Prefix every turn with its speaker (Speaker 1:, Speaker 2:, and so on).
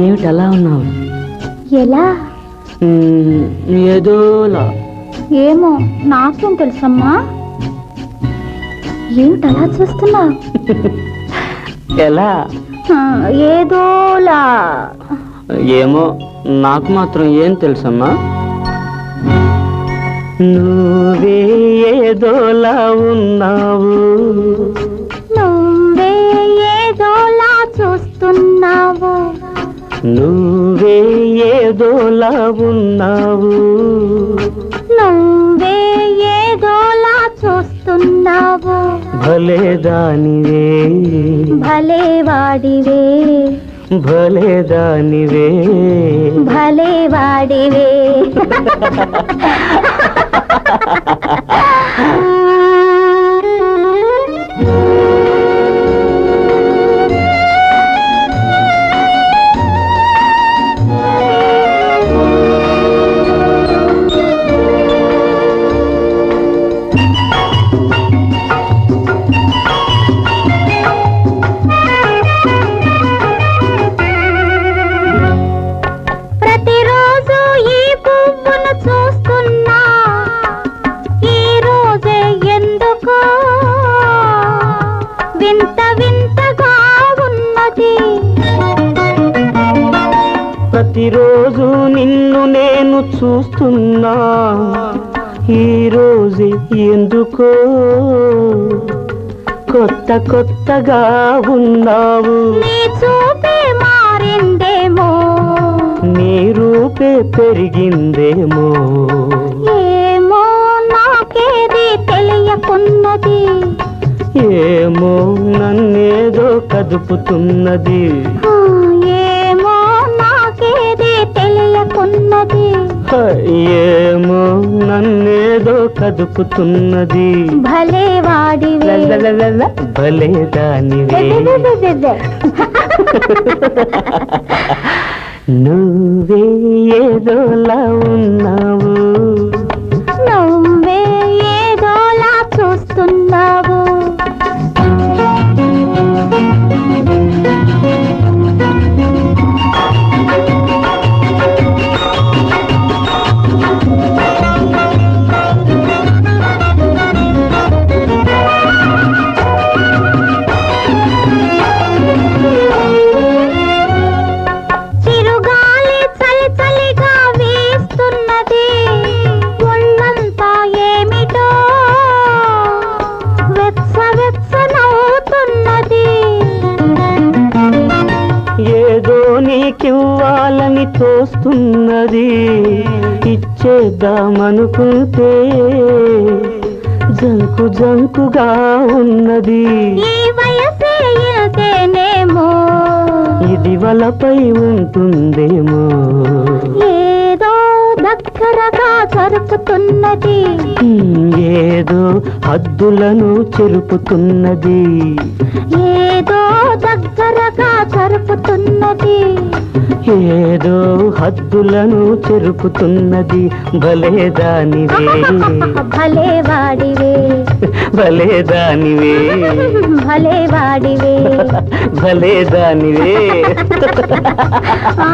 Speaker 1: ఏమిటి అలా ఉన్నావు?
Speaker 2: ఎలా?
Speaker 1: ఏదోలా
Speaker 2: ఏమో నాకేం తెలుసమ్మా? ఏమిటి అలా చూస్తున్నావు
Speaker 1: ఎలా?
Speaker 2: ఏదోలా
Speaker 1: ఏమో నాకు మాత్రం ఏం తెలుసమ్మా? నువ్వే ఏదోలా ఉన్నావు.
Speaker 2: నువ్వే ఏదోలా
Speaker 1: ఉన్నావు.
Speaker 2: నువ్వే ఏదోలా చూస్తున్నావు.
Speaker 1: భలే దానివే.
Speaker 2: భలే వాడివే.
Speaker 1: భలే దానివే.
Speaker 2: భలే వాడివే. చూస్తున్నా? ఈ రోజే ఎందుకో? వింత వింతగా ఉన్నది.
Speaker 1: ప్రతిరోజు నిన్ను నేను చూస్తున్నా. ఈ రోజు ఎందుకో? కొత్త కొత్తగా ఉన్నావు.
Speaker 2: నీ చూపే
Speaker 1: రూపే పెరిగిందేమో.
Speaker 2: ఏమో నాకేది తెలియకున్నది.
Speaker 1: ఏమో నన్నేదో కదుపుతున్నది.
Speaker 2: ఏమో నాకేది తెలియకున్నది.
Speaker 1: ఏమో నన్నేదో కదుపుతున్నది.
Speaker 2: భలే
Speaker 1: లలలలల, భలే దానివే. నువ్వే ఏదోలా ఉన్నావు. నీకివ్వాలని తోస్తున్నది ఇచ్చేద్దామనుకుంటే జంకు జంకుగా ఉన్నది. ఇది వలపై ఉంటుందేమో.
Speaker 2: దగ్గరగా జరుపుతున్నది.
Speaker 1: ఏదో హద్దులను చెరుపుతున్నది.
Speaker 2: ఏదో దగ్గరగా జరుపుతున్నది.
Speaker 1: ఏదో హద్దులను చెరుపుతున్నది. భలే దానివే.
Speaker 2: భలే వాడివే.
Speaker 1: భలే దానివే.
Speaker 2: భలే వాడివే.
Speaker 1: భలే దానివే.
Speaker 2: ఆ.